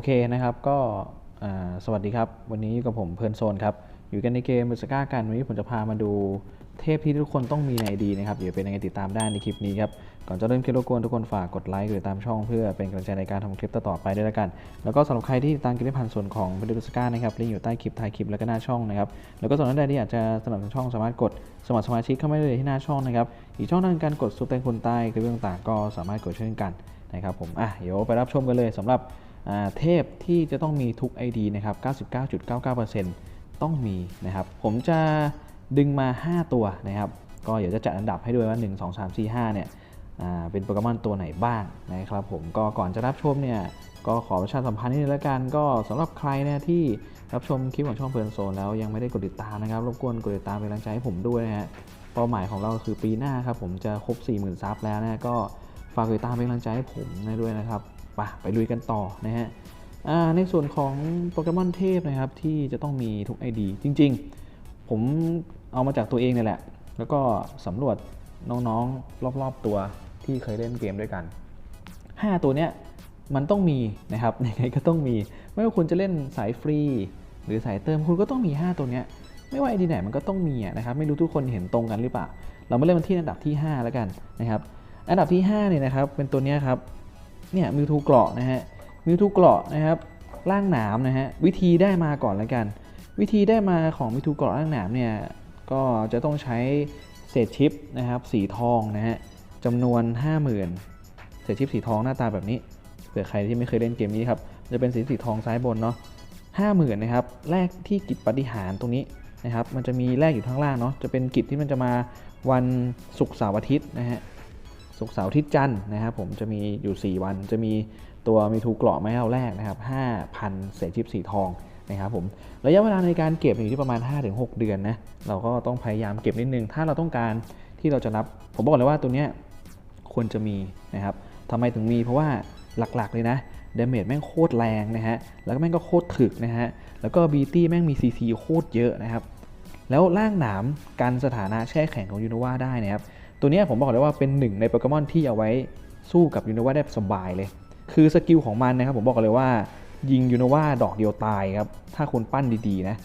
โอเคนะครับก็สวัสดีครับ วันนี้อยู่กับผมเพลิร์นโซนครับ อยู่กันในเกมบุสก้ากันวันนี้ผมจะพามาดูเทพที่ทุกคนต้องมีในดีนะครับเดี๋ยวเป็นยังไงติดตามได้ในคลิปนี้ครับ ก่อนจะเริ่มคลิปรบกวนทุกคนฝากกดไลค์กดติดตามช่องเพื่อเป็นกำลังใจในการทำคลิปต่อไปด้วยละกัน แล้วก็สำหรับใครที่ติดตามคลิปผ่านส่วนของเพลิร์นบุสก้านะครับลิงก์อยู่ใต้คลิปท้ายคลิปแล้วก็หน้าช่องนะครับแล้วก็สำหรับท่านใดที่อยากจะสนับสนุนช่องสามารถกดสมัครสมาชิกเข้ามาได้เลยที่หน้าช่องนะครับอีกช่องทางการกดซุปเปอร์คนใต้คลิปต่างๆก็สามารถกดเช่นกันนะครับผมอะเดี๋ยวไปรับชมกันเลยสำหรับ เทพที่จะต้องมีทุก ID นะครับ 99.99%ต้องมีนะครับ ผมจะดึงมา 5 ตัวนะครับ ก็เดี๋ยวจะจัดอันดับให้ด้วยว่า 1 2 3 4 5 เนี่ยเป็นโปเกมอนตัวไหนบ้างนะครับผมก็ก่อนจะรับชมเนี่ยก็ขอประชาสัมพันธ์นิดนึงแล้วกันก็สำหรับใครเนี่ยที่รับชมคลิปของช่องเพลินโซนแล้วยังไม่ได้กดติดตามนะครับรบกวนกดติดตามเป็นกำลังใจให้ผมด้วยนะฮะเป้าหมายของเราคือปีหน้าครับผมจะครบ 40,000 ซับแล้วนะก็ ฝากติดตามเป็นกำลังใจให้ผมนะด้วยนะครับไปไปลุยกันต่อนะฮะในส่วนของโปเกมอนเทพนะครับที่จะต้องมีทุก ID จริง ๆ ผมเอามาจากตัวเองเนี่ยแหละ แล้วก็สำรวจน้องๆรอบๆตัวที่เคยเล่นเกมด้วยกัน 5 ตัวเนี้ยมันต้องมีนะครับยังไงก็ต้องมี ไม่ว่าคุณจะเล่นสายฟรี หรือสายเติมคุณก็ต้องมี 5 ตัวเนี้ยไม่ว่าไอดีไหนมันก็ต้องมีนะครับไม่รู้ทุกคนเห็นตรงกันหรือเปล่า เรามาเริ่มกันที่อันดับที่ 5 แล้วกันนะครับ อันดับที่5เนี่ยนะครับเป็นตัวนี้ครับเนี่ยมิวทูเกราะนะฮะมิวทูเกราะนะครับร่างหนามนะฮะวิธีได้มาก่อนแล้วกัน วิธีได้มาของมิวทูเกราะร่างหนามเนี่ยก็จะต้องใช้เศษชิปนะครับสีทองนะฮะจำนวน 50,000 เศษชิปสีทองหน้าตาแบบนี้เผื่อใครที่ไม่เคยเล่นเกมนี้ครับจะเป็นสีสีทองซ้ายบนเนาะห้าหมื่นนะครับแรกที่กิจปฏิหารตรงนี้นะครับมันจะมีแรกอยู่ข้างล่างเนาะจะเป็นกิจที่มันจะมาวันศุกร์เสาร์อาทิตย์นะฮะ ศุกร์เสาร์ทิตจันทร์นะครับผมจะมีอยู่ 4 วัน จะมีตัวมีทูกราะมาให้เราแรกนะครับ5,000เศษชิปสีทองนะครับผมระยะเวลาในการเก็บอยู่ที่ประมาณ 5-6 เดือนนะเราก็ต้องพยายามเก็บนิดนึง ถ้าเราต้องการที่เราจะนับ ผมบอกเลยว่าตัวเนี้ยควรจะมีนะครับทำไมถึงมีเพราะว่าหลักๆเลยนะดเมจแม่งโคตรแรงนะฮะ แล้วก็แม่งก็โคตรถึกนะฮะ แล้วก็บีตี้แม่งมี CC โคตรเยอะนะครับ แล้วล่างหนามกันสถานะแช่แข็งของยูโนวาได้นะครับ ตัวนี้ผมบอกเลยว่าเป็นหนึ่งในโปเกมอนที่เอาไว้สู้กับยูโนวาได้สบายเลย คือสกิลของมันนะครับผมบอกเลยว่ายิงยูโนวาดอกเดียวตายครับ ถ้าคุณปั้นดีๆนะ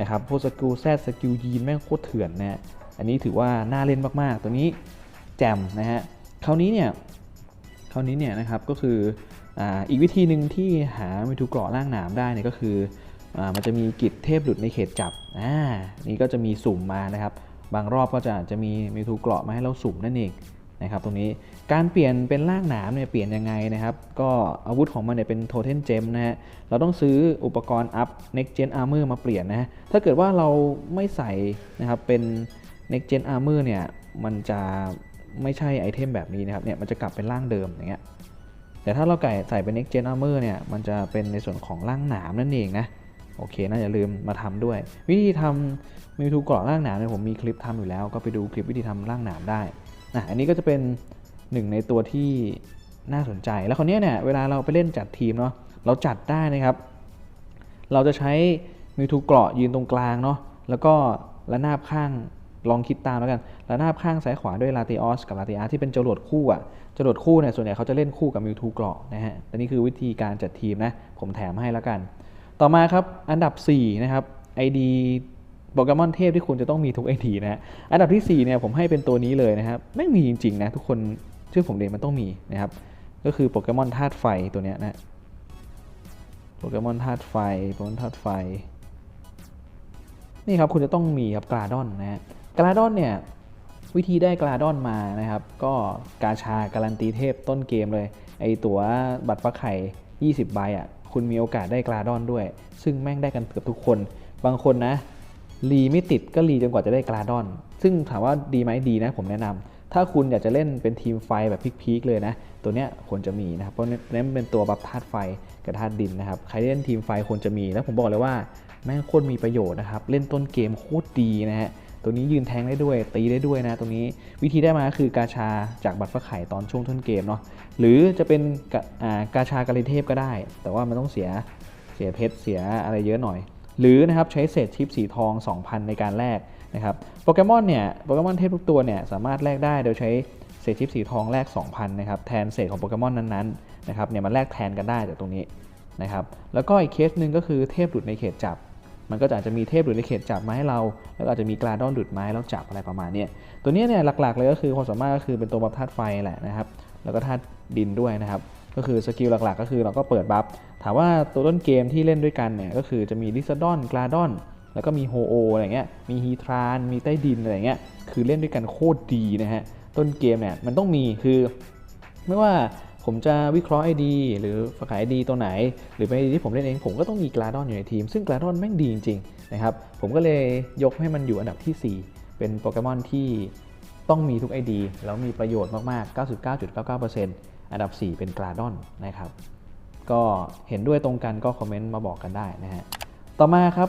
นะครับพวกสกิลแซดสกิลยีนแม่งโคตรเถื่อนนะฮะอันนี้ถือว่าน่าเล่นมากๆ ตัวนี้แจมนะฮะคราวนี้เนี่ยคราวนี้เนี่ยนะครับก็คืออ่าอีกวิธีหนึ่งที่หาเมทูเกราะล่างหนามได้เนี่ยก็คืออามันจะมีกิจเทพหลุดในเขตจับอ่านี่ก็จะมีสุ่มมานะครับ บางรอบก็จะจะมีเมทูเกราะมาให้เราสุ่มนั่นเองนะครับตรงนี้การเปลี่ยนเป็นล่างหนามเนี่ยเปลี่ยนยังไงนะครับ ก็อาวุธของมันเนี่ยเป็นโทเทนเจมนะฮะเราต้องซื้ออุปกรณ์อัพ next gen armor มาเปลี่ยนนะถ้าเกิดว่าเราไม่ใส่นะครับเป็น next gen armor เนี่ยมันจะไม่ใช่ไอเทมแบบนี้นะครับเนี่ยมันจะกลับเป็นร่างเดิมอย่างเงี้ยแต่ถ้าเราไก่ใส่เป็น next gen armor เนี่ยมันจะเป็นในส่วนของร่างหนามนั่นเองนะ โอเคนะอย่าลืมมาทำด้วย วิธีทำมิวทูเกราะร่างหนามเนี่ยผมมีคลิปทำอยู่แล้ว ก็ไปดูคลิปวิธีทำร่างหนามได้นะอันนี้ก็จะเป็นหนึ่งในตัวที่น่าสนใจ แล้วคนนี้เนี่ยเวลาเราไปเล่นจัดทีมเนาะเราจัดได้นะครับ เราจะใช้มิวทูเกราะยืนตรงกลางเนาะแล้วก็ระนาบข้างลองคิดตามแล้วกันระนาบข้างซ้ายขวาด้วยลาติออสกับลาติอาที่เป็นจรวดคู่อะจรวดคู่เนี่ยส่วนใหญ่เขาจะเล่นคู่กับมิวทูเกราะนะฮะอันนี้คือวิธีการจัดทีมนะ ผมแถมให้แล้วกัน ต่อมาครับอันดับ 4 นะครับ ID โปเกมอนเทพที่คุณจะต้องมีทุก ID นะฮะอันดับที่ 4 เนี่ยผมให้เป็นตัวนี้เลยนะครับไม่มีจริง ๆ นะ ทุกคนชื่อผมเด็มันต้องมีนะครับ ก็คือโปเกมอนธาตุไฟตัวเนี้ยนะโปเกมอนธาตุไฟโปเกมอนธาตุไฟ นี่ครับคุณจะต้องมีครับกราดอนนะฮะกราดอนเนี่ยวิธีได้กราดอนมานะครับ ก็กาชาการันตีเทพต้นเกมเลย ไอตัวบัตรฟักไข่ 20 ใบอะ คุณมีโอกาสได้กราดอนด้วย ซึ่งแม่งได้กันเกือบทุกคน บางคนนะรีไม่ติดก็รีจนกว่าจะได้กราดอน ซึ่งถามว่าดีไหมดีนะ ผมแนะนำถ้าคุณอยากจะเล่นเป็นทีมไฟแบบพีคๆเลยนะ ตัวเนี้ยควรจะมีนะครับ เพราะนั้นเป็นตัวบัฟธาตุไฟกับธาตุดินนะครับ ใครเล่นทีมไฟควรจะมี แล้วผมบอกเลยว่าแม่งโคตรมีประโยชน์นะครับ เล่นต้นเกมโคตรดีนะฮะ ตัวนี้ยืนแทงได้ด้วย ตีได้ด้วยนะตรงนี้วิธีได้มาก็คือกาชาจากบัตรฟักไข่ตอนช่วงต้นเกมเนาะหรือจะเป็นกาอ่ากาชากาลิเทพก็ได้ แต่ว่ามันต้องเสียเสียเพชรเสียอะไรเยอะหน่อย หรือนะครับใช้เศษชิปสีทอง 2,000 ในการแลกนะครับโปเกมอนเนี่ยโปเกมอนเทพทุกตัวเนี่ยสามารถแลกได้โดยใช้เศษชิปสีทองแลก2,000นะครับแทนเศษของโปเกมอนนั้นๆนะครับเนี่ยมันแลกแทนกันได้จากตรงนี้นะครับแล้วก็อีกเคสหนึ่งก็คือเทพหลุดในเขตจับ มันก็อาจจะมีเทพหลุดในเขตจับมาให้เรา แล้วอาจจะมีกราดอนหลุดมาให้เราจับอะไรประมาณนี้ตัวนี้เนี่ยหลักๆเลยก็คือความสามารถก็คือเป็นตัวบัฟธาตุไฟแหละนะครับ แล้วก็ธาตุดินด้วยนะครับ ก็คือสกิลหลักๆ ก็คือเราก็เปิดบัฟ ถามว่าตัวต้นเกมที่เล่นด้วยกันเนี่ยก็คือจะมีลิซาดอนกราดอน แล้วก็มีโฮโออะไรเงี้ย มีฮีทราน มีใต้ดินอะไรเงี้ย คือเล่นด้วยกันโคตรดีนะฮะ ต้นเกมเนี่ยมันต้องมีคือไม่ว่า ผมจะวิเคราะห์ไอดีหรือขายไอดีตัวไหน หรือเป็นไอดีที่ผมเล่นเอง ผมก็ต้องมีกราดอนอยู่ในทีม ซึ่งกราดอนแม่งดีจริงๆนะครับผมก็เลยยกให้มันอยู่อันดับที่ 4 เป็นโปเกมอนที่ต้องมีทุก ID แล้วมีประโยชน์มากๆ 99.99%อันดับ 4 เป็นกราดอนนะครับ ก็เห็นด้วยตรงกันก็คอมเมนต์มาบอกกันได้นะฮะ ต่อมาครับ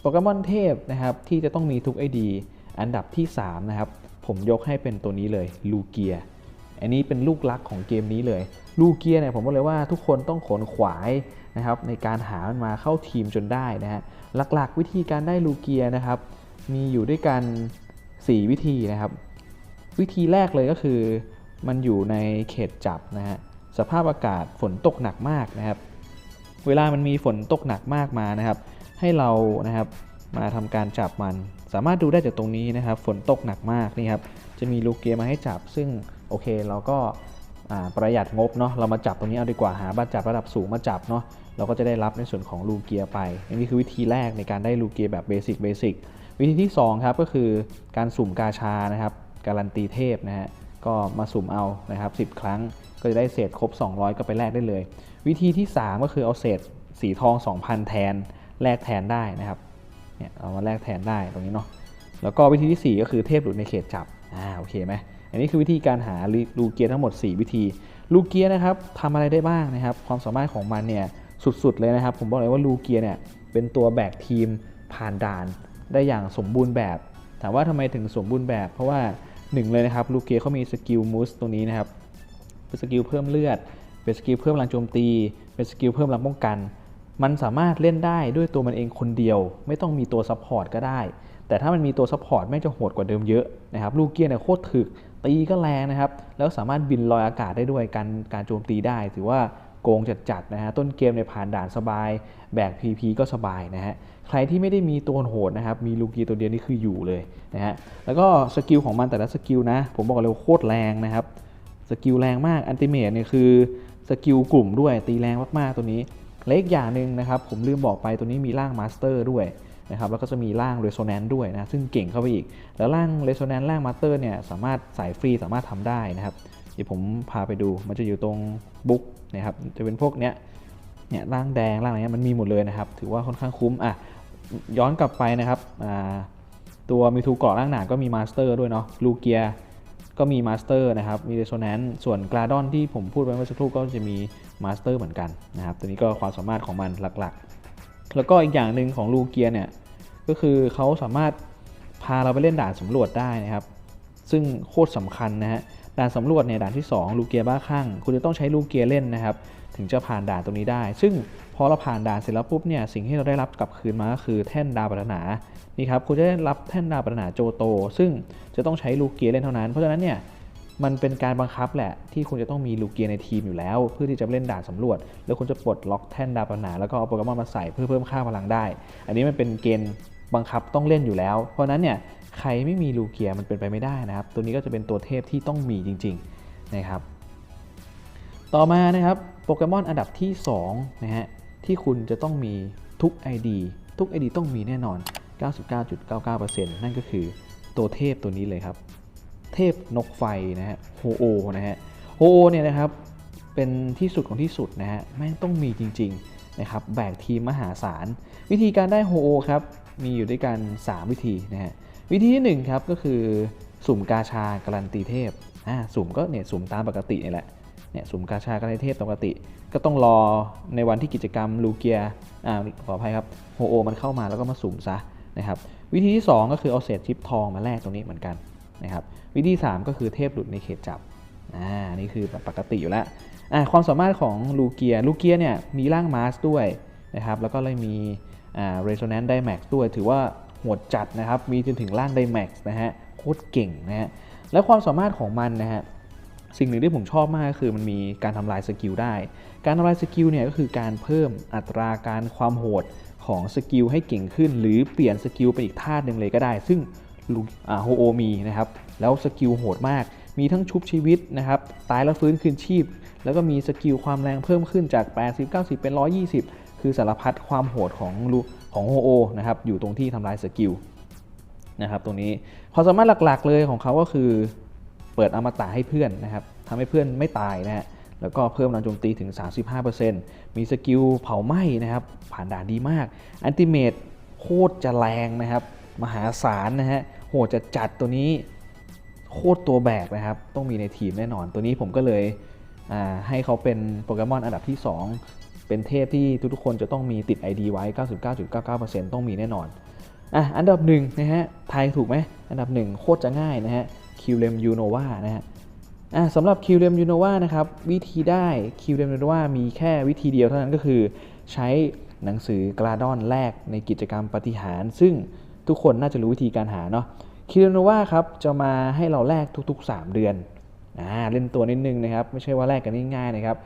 โปเกมอนเทพนะครับที่จะต้องมีทุก ID อันดับที่ 3 นะครับ ผมยกให้เป็นตัวนี้เลยลูเกีย อันนี้เป็นลูกลักของเกมนี้เลย ลูเกียเนี่ยผมบอกเลยว่าทุกคนต้องขนขวายนะครับในการหามันมาเข้าทีมจนได้นะฮะหลักๆ วิธีการได้ลูเกียนะครับ มีอยู่ด้วยกัน 4 วิธีนะครับ วิธีแรกเลยก็คือ มันอยู่ในเขตจับนะฮะสภาพอากาศฝนตกหนักมากนะครับ เวลามันมีฝนตกหนักมากมานะครับ ให้เรานะครับมาทำการจับมัน สามารถดูได้จากตรงนี้นะครับ ฝนตกหนักมากนี่ครับจะมีลูกเกียร์มาให้จับซึ่ง โอเคเราก็ประหยัดงบเนาะเรามาจับตรงนี้เอาดีกว่าหาบัตรจับระดับสูงมาจับเนาะเราก็จะได้รับในส่วนของลูเกียร์ไปอันนี้คือวิธีแรกในการได้ลูเกียร์แบบเบสิกเบสิกวิธีที่ 2 ครับก็คือการสุ่มกาชานะครับการันตีเทพนะฮะก็มาสุ่มเอานะครับ10 ครั้งก็จะได้เศษครบ 200 ก็ไปแลกได้เลย วิธีที่ 3 ก็คือเอาเศษสีทอง 2,000 แทนแลกแทนได้นะครับเนี่ยเอามาแลกแทนได้ตรงนี้เนาะแล้วก็วิธีที่ 4 ก็คือเทพหลุดในเขตจับอ่าโอเคไหม อันนี้คือวิธีการหาลูเกียทั้งหมด 4 วิธี ลูเกียนะครับทำอะไรได้บ้างนะครับ ความสามารถของมันเนี่ยสุดๆเลยนะครับ ผมบอกเลยว่าลูเกียเนี่ยเป็นตัวแบกทีมผ่านด่านได้อย่างสมบูรณ์แบบ ถามว่าทำไมถึงสมบูรณ์แบบ เพราะว่าหนึ่งเลยนะครับลูเกียเขามีสกิลมูสตรงนี้นะครับเป็นสกิลเพิ่มเลือด เป็นสกิลเพิ่มพลังโจมตี เป็นสกิลเพิ่มพลังป้องกัน มันสามารถเล่นได้ด้วยตัวมันเองคนเดียว ไม่ต้องมีตัวซัพพอร์ตก็ได้ แต่ถ้ามันมีตัวซัพพอร์ตแม่งจะโหดกว่าเดิมเยอะนะครับลูเกียเนี่ยโคตรถึก ตีก็แรงนะครับ แล้วสามารถบินลอยอากาศได้ด้วยการการโจมตีได้ ถือว่าโกงจัดๆนะฮะต้นเกมในผ่านด่านสบาย แบก PP ก็สบายนะฮะใครที่ไม่ได้มีตัวโหดนะครับมีลูกีตัวเดียวนี่คืออยู่เลยนะฮะแล้วก็สกิลของมันแต่ละสกิลนะ ผมบอกเลยโคตรแรงนะครับสกิลแรงมากอันติเมทเนี่ยคือสกิลกลุ่มด้วยตีแรงมากๆตัวนี้และอีกอย่างหนึ่งนะครับ ผมลืมบอกไปตัวนี้มีร่างมาสเตอร์ด้วย นะครับแล้วก็จะมีร่างเรโซแนนซ์ด้วยนะซึ่งเก่งเข้าไปอีก แล้วร่างเรโซแนนซ์ร่างมาสเตอร์เนี่ยสามารถสายฟรีสามารถทำได้นะครับเดี๋ยวผมพาไปดูมันจะอยู่ตรงบุ๊กนะครับจะเป็นพวกเนี้ยเนี่ยร่างแดงร่างอะไรเงี้ยมันมีหมดเลยนะครับ ถือว่าค่อนข้างคุ้มอะย้อนกลับไปนะครับตัวมิทูเกาะร่างหนาก็มีมาสเตอร์ด้วยเนาะลูเกียก็มีมาสเตอร์นะครับมีเรโซแนนซ์ส่วนกราดอนที่ผมพูดไปเมื่อสักครู่ก็จะมีมาสเตอร์เหมือนกันนะครับตัวนี้ก็ความสามารถของมันหลักๆ แล้วก็อีกอย่างหนึ่งของลูเกียเนี่ยก็คือเขาสามารถพาเราไปเล่นด่านสำรวจได้นะครับ ซึ่งโคตรสำคัญนะฮะด่านสำรวจเนี่ยด่านที่ 2 ลูเกียบ้าคลั่งคุณจะต้องใช้ลูเกียเล่นนะครับ ถึงจะผ่านด่านตรงนี้ได้ ซึ่งพอเราผ่านด่านเสร็จแล้วปุ๊บเนี่ยสิ่งที่เราได้รับกลับคืนมาก็คือแท่นดาวปรารถนานี่ครับคุณจะได้รับแท่นดาวปรารถนาโจโต ซึ่งจะต้องใช้ลูเกียเล่นเท่านั้นเพราะฉะนั้นเนี่ย มันเป็นการบังคับแหละ ที่คุณจะต้องมีลูเกียในทีมอยู่แล้ว เพื่อที่จะเล่นด่านสำรวจ แล้วคุณจะปลดล็อกแท่นดาวปรารถนาแล้วก็เอาโปเกมอนมาใส่เพื่อเพิ่มค่าพลังได้ อันนี้มันเป็นเกณฑ์บังคับต้องเล่นอยู่แล้ว เพราะฉะนั้นเนี่ยใครไม่มีลูเกียมันเป็นไปไม่ได้นะครับ ตัวนี้ก็จะเป็นตัวเทพที่ต้องมีจริงๆนะครับ ต่อมานะครับโปเกมอนอันดับที่2นะฮะที่คุณจะต้องมีทุก ID ทุก ID ต้องมีแน่นอน 99.99%นั่นก็คือตัวเทพตัวนี้เลยครับ เทพนกไฟนะฮะโฮโอนะฮะโฮโอเนี่ยนะครับเป็นที่สุดของที่สุดนะฮะแม่งต้องมีจริงๆนะครับแบกทีมมหาศาล วิธีการได้โฮโอครับมีอยู่ด้วยกัน 3 วิธีนะฮะวิธีที่1ครับก็คือสุ่มกาชาการันตีเทพอ่าสุ่มก็เนี่ยสุ่มตามปกตินี่แหละเนี่ยสุ่มกาชาการันตีเทพปกติ ก็ต้องรอในวันที่กิจกรรมลูเกียอ่าขออภัยครับโฮโอมันเข้ามาแล้วก็มาสุ่มซะนะครับวิธีที่ 2 ก็คือเอาเศษชิปทองมาแลกตรงนี้เหมือนกัน นะครับวิธี 3 ก็คือเทพหลุดในเขตจับอ่านี่คือแบบปกติอยู่แล้วอ่าความสามารถของลูเกียลูเกียเนี่ยมีร่างมาสด้วยนะครับแล้วก็เลยมีอ่าเรโซแนนซ์ไดแม็กซ์ด้วย ถือว่าโหดจัดนะครับ มีจนถึงร่างไดแม็กซ์นะฮะโคตรเก่งนะฮะและความสามารถของมันนะฮะสิ่งหนึ่งที่ผมชอบมากก็คือมันมีการทำลายสกิลได้ การทำลายสกิลเนี่ยก็คือการเพิ่มอัตราการความโหดของสกิลให้เก่งขึ้น หรือเปลี่ยนสกิลไปอีกท่าหนึ่งเลยก็ได้ ซึ่ง โฮโอมีนะครับแล้วสกิลโหดมาก มีทั้งชุบชีวิตนะครับตายแล้วฟื้นคืนชีพ แล้วก็มีสกิลความแรงเพิ่มขึ้นจาก 80 90 เป็น 120 คือสารพัดความโหดของของโฮโอนะครับอยู่ตรงที่ทำลายสกิลนะครับตรงนี้ความสามารถหลักๆเลยของเขาก็คือเปิดอมตะให้เพื่อนนะครับทำให้เพื่อนไม่ตายนะฮะแล้วก็เพิ่มแรงโจมตีถึง 35%มีสกิลเผาไหม้นะครับผ่านด่านดีมากอันติเมตโคตรจะแรงนะครับ มหาศาลนะฮะโหดจะจัดตัวนี้โคตรตัวแบกนะครับ ต้องมีในทีมแน่นอนตัวนี้ผมก็เลยให้เขาเป็นโปเกมอนอันดับที่ 2 เป็นเทพที่ทุกๆคนจะต้องมีติด ID ไว้ 99.99%ต้องมีแน่นอนอะอันดับหนึ่งนะฮะทายถูกไหมอันดับหนึ่งโคตรจะง่ายนะฮะคิวเลมยูโนวานะฮะอะสำหรับคิวเลมยูโนวานะครับวิธีได้คิวเลมยูโนวามีแค่วิธีเดียวเท่านั้นก็คือ ใช้หนังสือกราดอนแรกในกิจกรรมปฏิหาร ซึ่ง ทุกคนน่าจะรู้วิธีการหาเนาะคิวเลมยูโนวาครับจะมาให้เราแลกทุกๆ 3 เดือนอ่าเล่นตัวนิดนึงนะครับ ไม่ใช่ว่าแลกกันง่ายๆนะครับ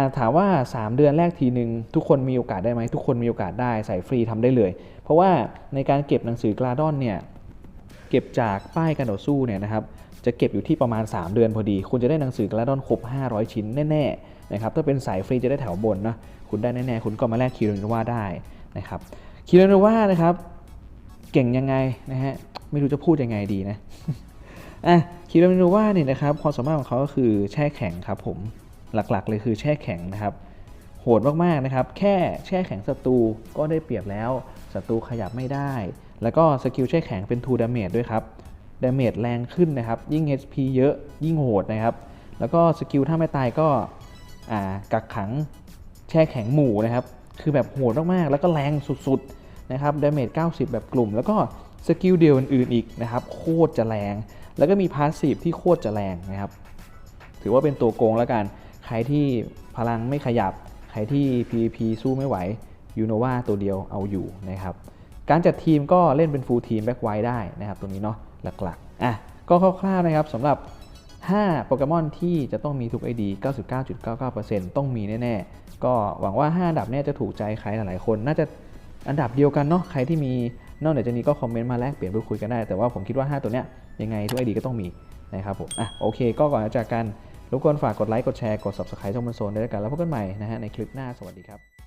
าถามว่า 3 เดือนแรกทีหนึ่งทุกคนมีโอกาสได้ไหมทุกคนมีโอกาสได้ใส่ฟรีทำได้เลย เพราะว่าในการเก็บหนังสือกราดอนเนี่ยเก็บจากป้ายการต่อสู้เนี่ยนะครับจะเก็บอยู่ที่ประมาณ 3 เดือนพอดี คุณจะได้หนังสือกระดอนครบ 500 ชิ้นแน่ๆนะครับถ้าเป็นสายฟรีจะได้แถวบนนะคุณได้แน่ๆคุณก็มาแลกคิโรนว่าได้นะครับคิโรนว่านะครับ เก่งยังไงนะฮะไม่รู้จะพูดยังไงดีนะอะคิโรนูว่าเนี่ยนะครับความสามารถของเขาก็คือแช่แข็งครับผมหลักๆ เลยคือแช่แข็งนะครับ โหดมากๆนะครับ แค่แช่แข็งศัตรูก็ได้เปรียบแล้วศัตรูขยับไม่ได้ แล้วก็สกิลแช่แข็งเป็น2 damage ด้วยครับดาเมจแรงขึ้นนะครับ ยิ่ง HP เยอะยิ่งโหดนะครับ แล้วก็สกิลถ้าไม่ตายก็อ่ากักขังแช่แข็งหมู่นะครับ คือแบบโหดมากๆแล้วก็แรงสุดๆ นะครับดาเมจ90 แบบกลุ่ม แล้วก็สกิลเดียวอื่นๆอีกนะครับโคตรจะแรง แล้วก็มีพาสซีฟที่โคตรจะแรงนะครับถือว่าเป็นตัวโกงแล้วกัน ใครที่พลังไม่ขยับ ใครที่ PVP สู้ไม่ไหวยูโนวาตัวเดียวเอาอยู่นะครับการจัดทีมก็เล่นเป็นฟูลทีมแบ็กไวได้นะครับตรงนี้เนาะหลักๆอะก็คร่าวๆนะครับสำหรับ 5 โปเกมอนที่จะต้องมีทุก ID 99.99%ต้องมีแน่ๆ ก็หวังว่า 5 ดับเนี้จะถูกใจใครหลายๆคน น่าจะ อันดับเดียวกันเนาะใครที่มีนอกเหนือจากนี้ก็คอมเมนต์มาแลกเปลี่ยนพูดคุยกันได้ แต่ว่าผมคิดว่า 5 ตัวเนี้ยยังไงทุกไอดีก็ต้องมีนะครับผมอะโอเค ก็ก่อนจะจากกันรบกวนฝากกดไลค์กดแชร์กด subscribe ช่องมันโซนด้วยกันแล้วพบกันใหม่นะฮะในคลิปหน้าสวัสดีครับ